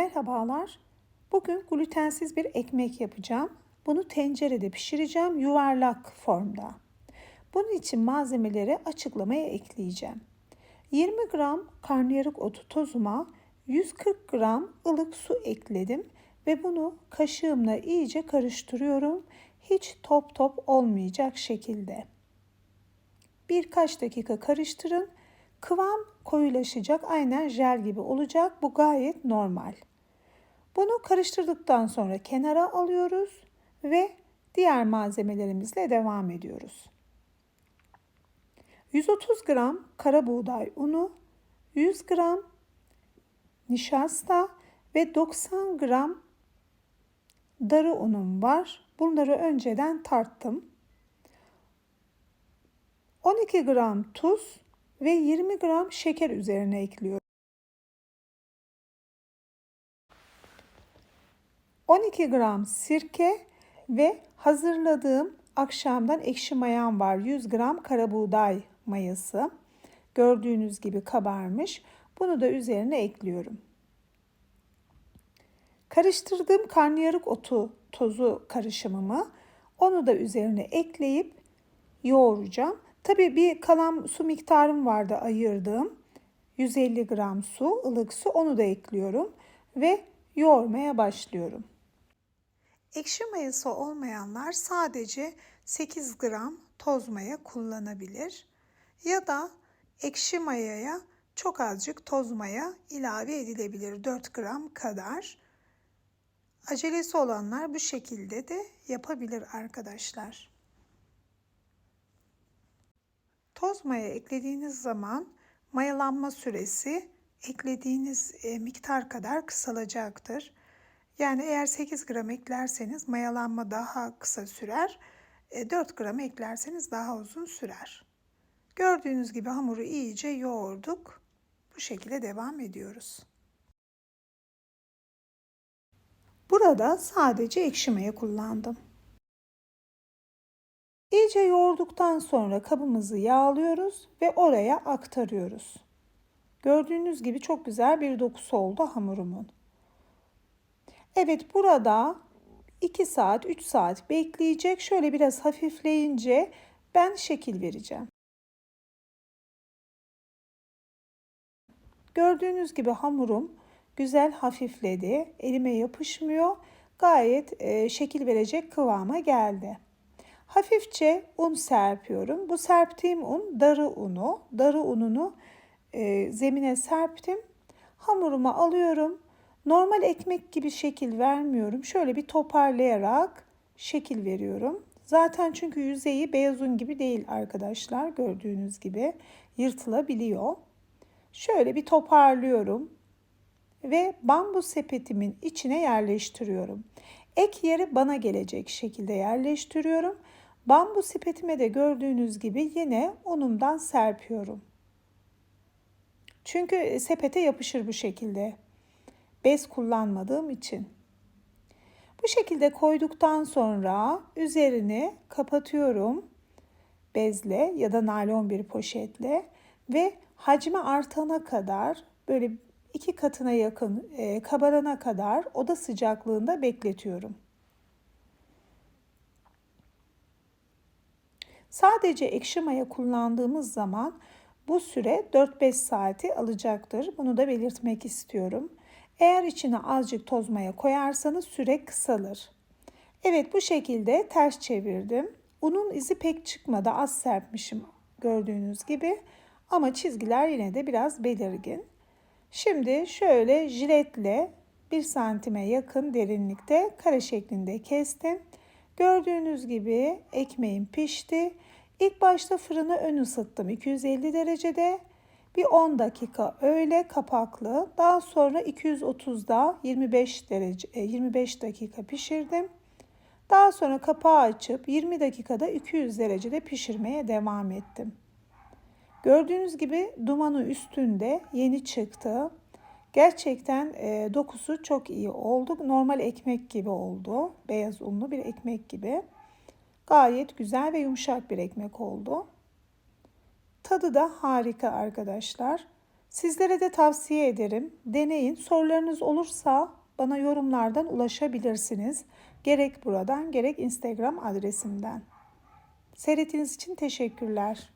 Merhabalar. Bugün glutensiz bir ekmek yapacağım. Bunu tencerede pişireceğim yuvarlak formda. Bunun için malzemeleri açıklamaya ekleyeceğim. 20 gram karnıyarık otu tozuma 140 gram ılık su ekledim ve bunu kaşığımla iyice karıştırıyorum. Hiç top top olmayacak şekilde. Birkaç dakika karıştırın. Kıvam koyulaşacak, aynen jel gibi olacak. Bu gayet normal. Bunu karıştırdıktan sonra kenara alıyoruz ve diğer malzemelerimizle devam ediyoruz. 130 gram kara buğday unu, 100 gram nişasta ve 90 gram darı unum var. Bunları önceden tarttım. 12 gram tuz ve 20 gram şeker üzerine ekliyorum. 12 gram sirke ve hazırladığım akşamdan ekşi mayam var. 100 gram karabuğday mayası. Gördüğünüz gibi kabarmış. Bunu da üzerine ekliyorum. Karıştırdığım karnıyarık otu tozu karışımımı onu da üzerine ekleyip yoğuracağım. Tabii bir kalan su miktarım vardı ayırdığım. 150 gram su, ılık su onu da ekliyorum ve yoğurmaya başlıyorum. Ekşi mayası olmayanlar sadece 8 gram toz maya kullanabilir ya da ekşi mayaya çok azıcık toz maya ilave edilebilir 4 gram kadar. Acelesi olanlar bu şekilde de yapabilir arkadaşlar. Toz maya eklediğiniz zaman mayalanma süresi eklediğiniz e, miktar kadar kısalacaktır. Yani eğer 8 gram eklerseniz mayalanma daha kısa sürer. 4 e, gram eklerseniz daha uzun sürer. Gördüğünüz gibi hamuru iyice yoğurduk. Bu şekilde devam ediyoruz. Burada sadece ekşi maya kullandım. İyice yoğurduktan sonra kabımızı yağlıyoruz ve oraya aktarıyoruz. Gördüğünüz gibi çok güzel bir dokusu oldu hamurumun. Evet burada 2 saat 3 saat bekleyecek. Şöyle biraz hafifleyince ben şekil vereceğim. Gördüğünüz gibi hamurum güzel hafifledi. Elime yapışmıyor. Gayet e, şekil verecek kıvama geldi. Hafifçe un serpiyorum. Bu serptiğim un darı unu. Darı ununu e, zemine serptim. Hamurumu alıyorum. Normal ekmek gibi şekil vermiyorum. Şöyle bir toparlayarak şekil veriyorum. Zaten çünkü yüzeyi beyaz un gibi değil arkadaşlar. Gördüğünüz gibi yırtılabiliyor. Şöyle bir toparlıyorum ve bambu sepetimin içine yerleştiriyorum. Ek yeri bana gelecek şekilde yerleştiriyorum. Bambu sepetime de gördüğünüz gibi yine unumdan serpiyorum. Çünkü sepete yapışır bu şekilde. Bez kullanmadığım için. Bu şekilde koyduktan sonra üzerini kapatıyorum bezle ya da naylon bir poşetle ve hacmi artana kadar böyle iki katına yakın e, kabarana kadar oda sıcaklığında bekletiyorum. Sadece ekşi maya kullandığımız zaman bu süre 4-5 saati alacaktır. Bunu da belirtmek istiyorum. Eğer içine azıcık toz maya koyarsanız süre kısalır. Evet bu şekilde ters çevirdim. Unun izi pek çıkmadı. Az serpmişim gördüğünüz gibi. Ama çizgiler yine de biraz belirgin. Şimdi şöyle jiletle 1 santime yakın derinlikte kare şeklinde kestim. Gördüğünüz gibi ekmeğim pişti. İlk başta fırını ön ısıttım 250 derecede. Bir 10 dakika öyle kapaklı. Daha sonra 230'da 25 derece 25 e, dakika pişirdim. Daha sonra kapağı açıp 20 dakikada 200 derecede pişirmeye devam ettim. Gördüğünüz gibi dumanı üstünde yeni çıktı. Gerçekten e, dokusu çok iyi oldu. Normal ekmek gibi oldu. Beyaz unlu bir ekmek gibi. Gayet güzel ve yumuşak bir ekmek oldu. Tadı da harika arkadaşlar. Sizlere de tavsiye ederim. Deneyin. Sorularınız olursa bana yorumlardan ulaşabilirsiniz. Gerek buradan gerek Instagram adresimden. Seyrettiğiniz için teşekkürler.